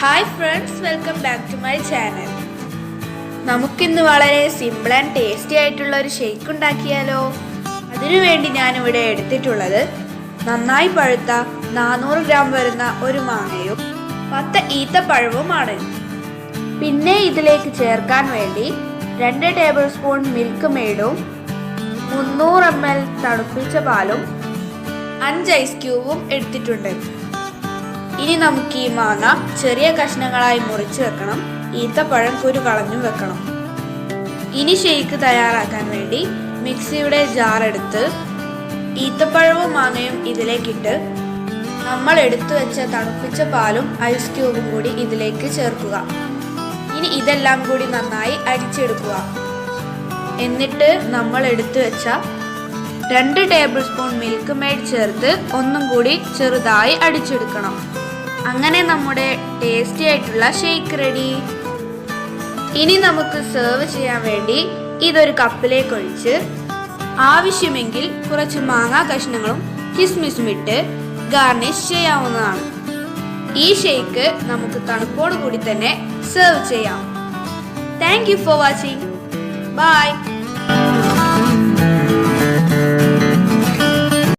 Hi friends welcome back to my channel നമുക്കിന്ന് വളരെ simple and tasty ആയിട്ടുള്ള ഒരു ഷേക്ക് ഉണ്ടാക്കിയാലോ? അതിനുവേണ്ടി ഞാനിവിടെ എടുത്തിട്ടുള്ളത് നന്നായി പഴുത്ത നാനൂറ് ഗ്രാം വരുന്ന ഒരു മാങ്ങയും പത്ത് ഈത്തപ്പഴവുമാണ്. പിന്നെ ഇതിലേക്ക് ചേർക്കാൻ വേണ്ടി രണ്ട് ടേബിൾ സ്പൂൺ മിൽക്ക് മെയ്ഡും മുന്നൂറ് എം എൽ തണുപ്പിച്ച പാലും അഞ്ച് ഐസ് ക്യൂബും എടുത്തിട്ടുണ്ട്. ഇനി നമുക്ക് ഈ മാങ്ങ ചെറിയ കഷ്ണങ്ങളായി മുറിച്ച് വെക്കണം. ഈത്തപ്പഴം കുരു കളഞ്ഞു വെക്കണം. ഇനി ഷെയ്ക്ക് തയ്യാറാക്കാൻ വേണ്ടി മിക്സിയുടെ ജാർ എടുത്ത് ഈത്തപ്പഴവും മാങ്ങയും ഇതിലേക്കിട്ട് നമ്മൾ എടുത്തു വെച്ച തണുപ്പിച്ച പാലും ഐസ് ക്യൂബും കൂടി ഇതിലേക്ക് ചേർക്കുക. ഇനി ഇതെല്ലാം കൂടി നന്നായി അരിച്ചെടുക്കുക. എന്നിട്ട് നമ്മൾ എടുത്തു വെച്ച രണ്ട് ടേബിൾ സ്പൂൺ മിൽക്ക് മെയ്ഡ് ചേർത്ത് ഒന്നും കൂടി ചെറുതായി അടിച്ചെടുക്കണം. അങ്ങനെ നമ്മുടെ ടേസ്റ്റി ആയിട്ടുള്ള ഷേക്ക് റെഡി ഇനി നമുക്ക് സെർവ് ചെയ്യാൻ വേണ്ടി ഇതൊരു കപ്പിലേക്ക് ഒഴിച്ച് ആവശ്യമെങ്കിൽ കുറച്ച് മാങ്ങാ കഷ്ണങ്ങളും കിസ്മിസും ഇട്ട് ഗാർണിഷ് ചെയ്യാവുന്നതാണ്. ഈ ഷേക്ക് നമുക്ക് തണുപ്പോട് കൂടി തന്നെ സെർവ് ചെയ്യാം. Thank you for watching bye